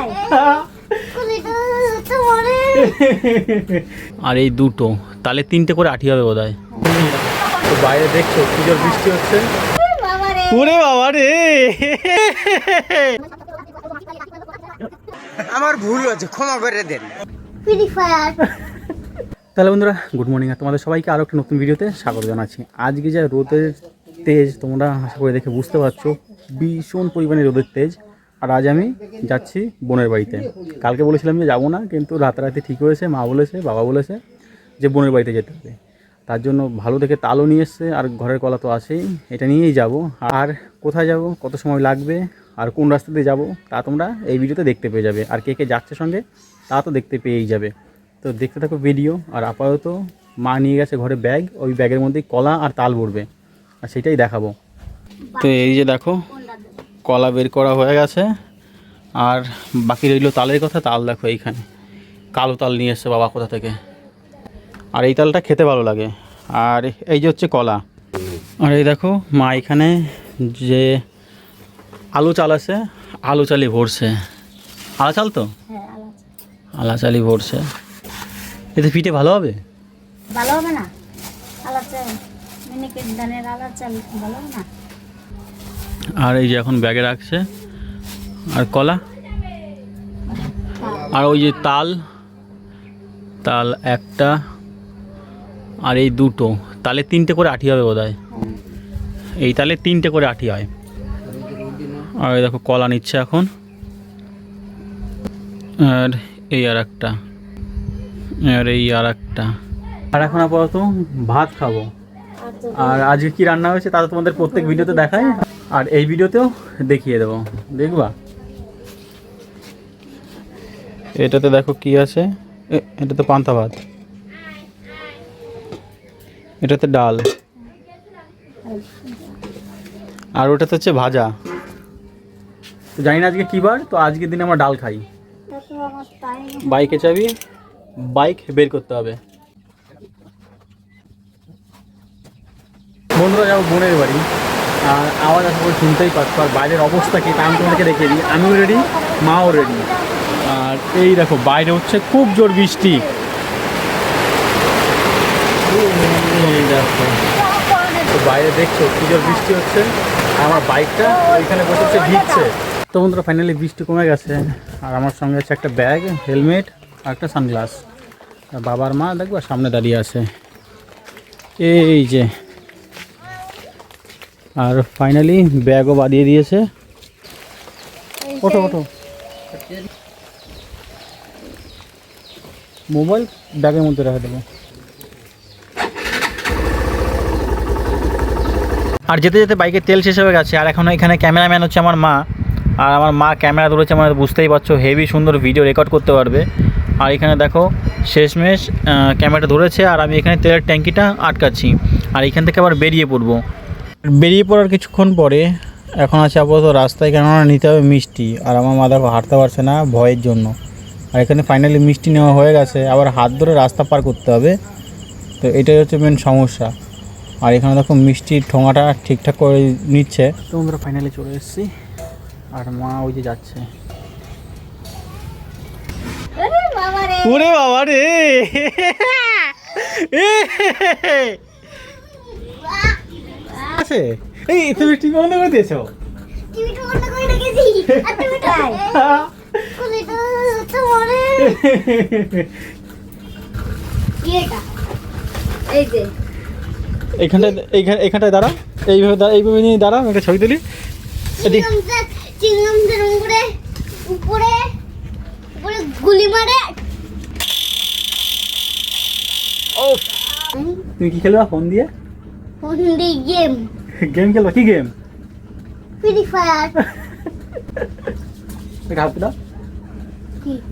আর এই দুটো তাহলে তিনটে করে আঠি হবে বোধ হয় তো বাইরে দেখছ কি জোর বৃষ্টি হচ্ছে। ওরে বাবা রে। আমার ভুল হয়েছে ক্ষমা করে দেন। তাহলে বন্ধুরা গুড মর্নিং আর তোমাদের সবাইকে আরও একটা নতুন ভিডিওতে স্বাগত জানাচ্ছি। আজকে যা রোদের তেজ তোমরা আশা করে দেখে বুঝতে পারছ ভীষণ পরিমাণে রোদের তেজ। আর আজ আমি যাচ্ছি বোনের বাড়িতে। কালকে বলেছিলাম যে যাব না, কিন্তু রাতারাতি ঠিক হয়েছে, মা বলেছে, বাবা বলেছে যে বোনের বাড়িতে যেতে হবে। তার জন্য ভালো দেখে তালও নিয়ে এসছে, আর ঘরের কলা তো আছেই। এটা নিয়েই যাব। আর কোথায় যাব, কত সময় লাগবে, আর কোন রাস্তা দিয়ে যাব, তা তোমরা এই ভিডিওতে দেখতে পেয়ে যাবে। আর কে কে যাচ্ছে সঙ্গে, তা তো দেখতে পেয়েই যাবে। তো দেখতে থাকো ভিডিও, আর আপাতত মা নিয়ে গেছে ঘরে ব্যাগ, ওই ব্যাগের মধ্যেই কলা আর তাল ভরবে। আর সেটাই দেখাবো। তো এই যে দেখো কলা বের করা হয়ে গেছে। আর বাকি রইল তালের কথা তাল দেখো এইখানে। কালো তাল নিয়ে এসছে বাবা কোথা থেকে। আর এই তালটা খেতে ভালো লাগে। আর এই যে হচ্ছে কলা। আর এই দেখো মা এখানে যে আলু চাল আছে আলু চালি ভরছে। আলা চাল তো? হ্যাঁ আলা চালি। ভরছে। এতে পিঠে ভালো হবে? ভালো হবে না? মিনিকেট ধানের আলাদা চাল ভালো হবে না? আর এই যে এখন ব্যাগে রাখছে। আর কলা? আর ওই যে তাল তাল একটা আর এই দুটো। তালে তিনটে করে আঠি হবে বোধ হয় এই তালে তিনটে করে আঠি হয়। আর দেখো কলা নিচ্ছে এখন। আর এই আর একটা। আর এই আর একটা। আর এখন আপাতত ভাত খাব। আর তো আর আজকে কি রান্না হয়েছে তা তো তোমাদের প্রত্যেক ভিডিওতে দেখাই। আর এই ভিডিওতেও দেখিয়ে দেবো। দেখবা? এটাতে দেখো কি আছে? এটাতে পান্তা ভাত। এটাতে ডাল। আর ওটাতে হচ্ছে ভাজা। তো জানি না আজকে কী বার তো আজকের দিনে আমরা ডাল খাই। বাইকে চাবি বাইক বের করতে হবে। বন্ধুরা যাব বোনের বাড়ি। আওয়াজ আশা করে শুনতেই পাচ্ছ। আর বাইরের অবস্থা কি তা আমি তোমাদেরকে দেখে দিই। আমিও রেডি মাও রেডি আর এই দেখো, বাইরে হচ্ছে খুব জোর বৃষ্টি। বাইরে দেখছ কি জোর বৃষ্টি হচ্ছে? আমার বাইকটা ওইখানে বসে বসে ভিজছে। তো বন্ধুরা ফাইনালি বৃষ্টি কমে গেছে। আর আমার সঙ্গে আছে একটা ব্যাগ হেলমেট আর একটা সানগ্লাস বাবার মা দেখব সামনে দাঁড়িয়ে আছে। এই যে আর ফাইনালি ব্যাগও বাঁধিয়ে দিয়েছে। ওঠো ওঠো। মোবাইল ব্যাগের মধ্যে রেখে দেবো। আর যেতে যেতে বাইকের তেল শেষ হয়ে গেছে আর এখন এখানে ক্যামেরাম্যান হচ্ছে আমার মা। আর আমার মা ক্যামেরা ধরেছে মানে বুঝতেই পারছ হেভি সুন্দর ভিডিও রেকর্ড করতে পারবে। আর এখানে দেখো শেষমেশ ক্যামেরাটা ধরেছে আর আমি এখানে তেলের ট্যাঙ্কিটা আটকাচ্ছি। আর এখান থেকে আবার বেরিয়ে পড়ব। বেরিয়ে পড়ার কিছুক্ষণ পরে এখন আছে আপাতত রাস্তায় কেননা নিতে হবে মিষ্টি। আর আমার মা দেখো হাঁটতে পারছে না ভয়ের জন্য। আর এখানে ফাইনালি মিষ্টি নেওয়া হয়ে গেছে আবার হাত ধরে রাস্তা পার করতে হবে। তো এটাই হচ্ছে মেন সমস্যা। আর এখানে দেখো মিষ্টির ঠোঙাটা ঠিকঠাক করে নিচ্ছে। তো আমরা ফাইনালি চলে এসেছি। আর মা ওই যে যাচ্ছে। আরে বাবা রে ওরে বাবা রে আছে? এই তুমি টিভি বন্ধ করে দিয়েছ? টিভি তো বন্ধ করে রেখেছি। আর তুমি তোমারে এই যে। দাঁড়া। এইভাবে এইভাবে নিয়ে দাঁড়া একটা ছবি তুলি। এদিক চিংগামদের চিংগামদের উপরে উপরে উপরে গুলি মারে। ও তুমি কি খেলবা? ফোন দিয়ে? হিন্দি গেম। গেম খেলবা? কি গেম ফ্রি ফায়ার হাত দাও কি?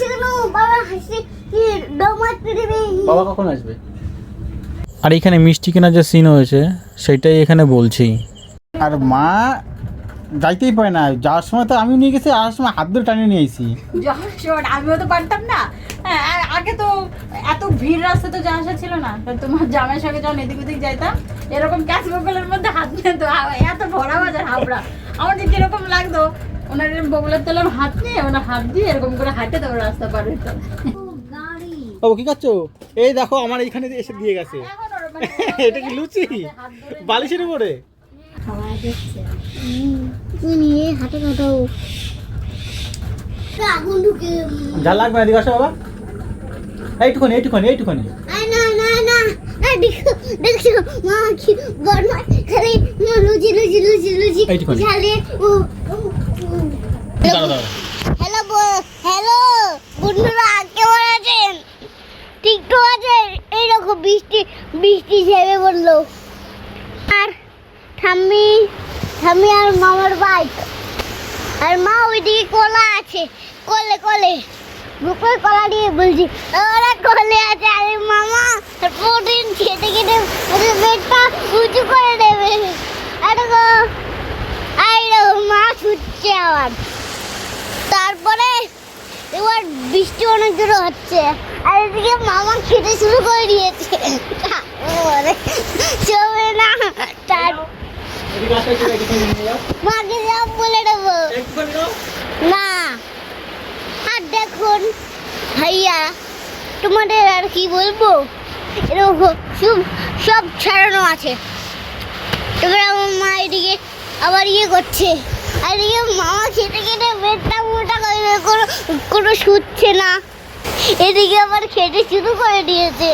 কেন বাবা হাসি। কি দমাতে দেবে? বাবা কখন আসবে? আর এখানে মিষ্টি কেনার যে সিন হয়েছে সেটাই এখানে বলছি। আর মা যাইতেই পারে না। যাওয়ার সময় তো আমি নিয়ে গেছি আসার সময় হাত ধরে টানিয়ে নিয়ে আইছি। যশোর আমিও তো পারতাম না। হ্যাঁ, আর আগে তো এত ভিড় রাস্তা তো যাওয়া আসা ছিল না। তোমার জামাই সঙ্গে যখন এদিক ওদিক যাইতাম এরকম ক্যাশ বগলের মধ্যে হাত নিয়ে তো এত ভরা বাজার হাবড়া। আমার যে কীরকম লাগতো। ওনার এরকম বগলের তলার হাত নিয়ে ওনার হাত দিয়ে এরকম করে হাঁটে তারপর রাস্তা পার হইতে। হবে। ও কি করছ এই দেখো আমার এইখানে এসে দিয়ে গেছে। এটা কি লুচি? বালিশের উপরে? যা লাগবে না দিকে আসো বাবা। এইটুখানি এইটুখানি এইটুখানি হ্যালো হ্যালো। বন্ধুরা কেমন আছেন আছে? এইরকম বৃষ্টি বৃষ্টি ঝেড়ে বলল আর ঠাম্মি ঠাম্মি আর মামার বাইক আর মা ওইদিকে কলা আছে। কলে কলে। বুকে কলা দিয়ে বলছি ওরা কলে আছে আরে মামা প্রোটিন খেতে খেতে ওদের পেটটা উঁচু করে দেবে। আর গো আর মা ছুটছে আবার। তারপরে এবার বৃষ্টি অনেক জোরে হচ্ছে আর এদিকে মামা খেতে শুরু করে দিয়েছে। চলবে না তার নিয়ে যাও। মাকে সব বলে দেবো। দেখুন ভাইয়া তোমাদের আর কি বলব? এরকম সব সব ছাড়ানো আছে। এবার আমার মা এদিকে আবার ইয়ে করছে। আর এদিকে মামা খেতে খেতে পেটটা মোটা করে কোনো কোনো শুচ্ছে না। এদিকে আবার খেতে শুরু করে দিয়েছে।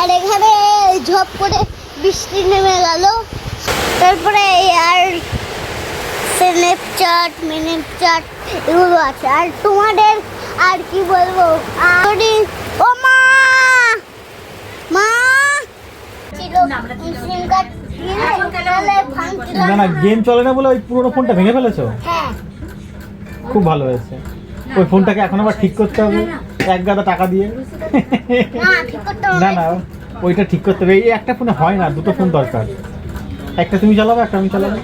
আর এখানে ঝপ করে বৃষ্টি নেমে গেল। তারপরে আর স্ন্যাপচ্যাট মিনিপচ্যাট এগুলো আছে। আর তোমাদের আর কি বলব? ও মা! মা! ছিল সিম কার্ড না না গেম চলে না বলে ওই পুরোনো ফোনটা ভেঙে ফেলেছো? হ্যাঁ। খুব ভালো হয়েছে। ওই ফোনটাকে এখন আবার ঠিক করতে হবে। এক গাদা টাকা দিয়ে। না না ওইটা ঠিক করতে হবে। এই একটা ফোনে হয় না দুটো ফোন দরকার। একটা তুমি চালাবে একটা আমি চালাবো।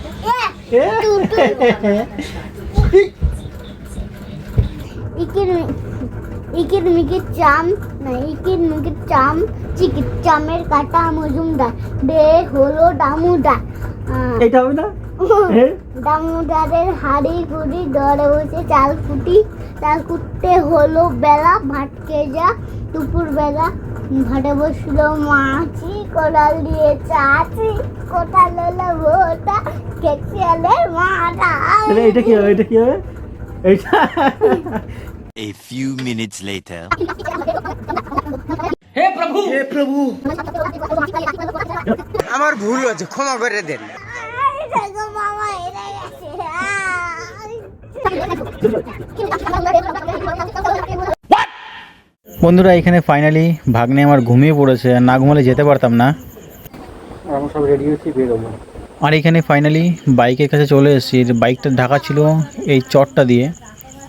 ইকির মিকির চাম না? ইকির মিকির চাম চিকির চামের কাটা মজুমদার দে হলো আহ, এইটা হবে না দামোদারের হাড়ি গুড়ি দরে বসে চাল কুটি চাল কুটতে হলো বেলা ভাটকে যা দুপুর বেলা ভাটে বসল মাছি কোদাল দিয়ে চাচি কোথাল হলো ভোটা কেচিয়ালের মাটা তাহলে এইটা কি হবে? এটা কি হবে? এইটা A few minutes later. হে প্রভু! আমার ভুল হয়েছে ক্ষমা করে দেন। মামা বন্ধুরা এখানে ফাইনালি ভাগ্নে আমার ঘুমিয়ে পড়েছে না ঘুমালে যেতে পারতাম না। আমরা সব রেডি হচ্ছি বেরোবো। আর এখানে ফাইনালি বাইকের কাছে চলে এসেছি বাইকটা ঢাকা ছিল এই চটটা দিয়ে।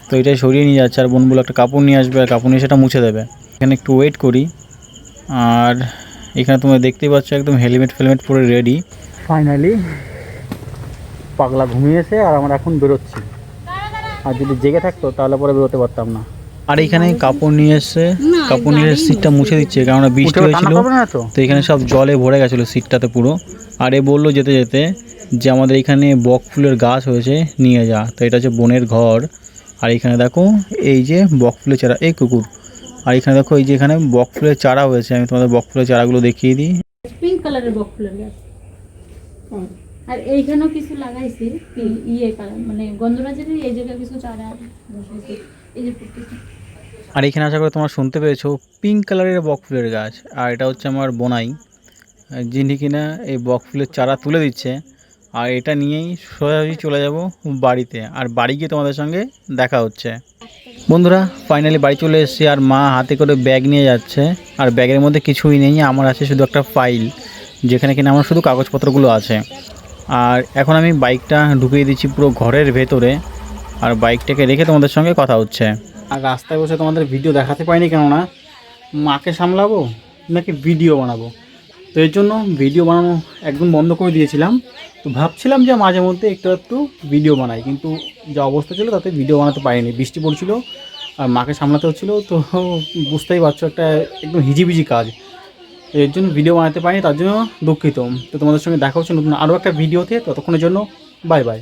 তো এটা সরিয়ে নিয়ে যাচ্ছে আর বোন বলে একটা কাপড় নিয়ে আসবে আর কাপড় নিয়ে সেটা মুছে দেবে। এখানে একটু ওয়েট করি আর এখানে তোমরা দেখতেই পাচ্ছ একদম হেলমেট ফেলমেট পরে রেডি ফাইনালি পাগলা ঘুমিয়েছে আর আমরা এখন বেরোচ্ছি। আর যদি জেগে থাকতো তাহলে পরে বেরোতে পারতাম না। আর এখানে কাপড় নিয়ে এসছে কাপড় নিয়ে সিটটা মুছে দিচ্ছে কারণ বৃষ্টি হয়েছিল। তো? এখানে সব জলে ভরে গেছিল সিটটাতে পুরো। আর এ বলল যেতে যেতে যে আমাদের এখানে বক ফুলের গাছ হয়েছে নিয়ে যা। তো এটা হচ্ছে বোনের ঘর। আর এখানে দেখো এই যে বক ফুলের চারা এই কুকুর। আর এখানে দেখো এই যে এখানে বক ফুলের চারা হয়েছে আমি তোমাদের বক ফুলের চারাগুলো দেখিয়ে দিই। পিঙ্ক কালারের বক ফুলের গাছ। আর এইখানেও কিছু লাগাইছি ইয়ে কালার মানে গন্ধরাজের এই জায়গায় কিছু চারা বসাইছি আর এখানে আশা করে তোমরা শুনতে পেয়েছ, পিঙ্ক কালারের বক ফুলের গাছ, আর এটা হচ্ছে আমার বোনাই, যিনি কিনা এই বক ফুলের চারা তুলে দিচ্ছে, আর এটা নিয়েই সোজাসুজি চলে যাব বাড়িতে, আর বাড়ি গিয়ে তোমাদের সঙ্গে দেখা হচ্ছে। বন্ধুরা ফাইনালি বাড়ি চলে এসেছি, আর মা হাতে করে ব্যাগ নিয়ে যাচ্ছে, আর ব্যাগের মধ্যে কিছুই নেই, আমার আছে শুধু একটা ফাইল যেখানে কিনা আমার শুধু কাগজপত্রগুলো আছে। আর এখন আমি বাইকটা ঢুকিয়ে দিচ্ছি পুরো ঘরের ভেতরে আর বাইকটাকে রেখে তোমাদের সঙ্গে কথা হচ্ছে। আর রাস্তায় বসে তোমাদের ভিডিও দেখাতে পাইনি কেননা, মাকে সামলাবো নাকি ভিডিও বানাবো? তো এর জন্য ভিডিও বানানো একদম বন্ধ করে দিয়েছিলাম। তো ভাবছিলাম যে মাঝে মধ্যে একটু একটু ভিডিও বানাই, কিন্তু যা অবস্থা ছিল তাতে ভিডিও বানাতে পারিনি। বৃষ্টি পড়ছিল আর মাকে সামলাতে হচ্ছিল, তো বুঝতেই পারছ একটা একদম হিজিবিজি কাজ। এর জন্য ভিডিও বানাতে পারিনি, তার জন্য দুঃখিত। তো তোমাদের সঙ্গে দেখা হচ্ছে নতুন আরও একটা ভিডিওতে, ততক্ষণের জন্য বাই বাই।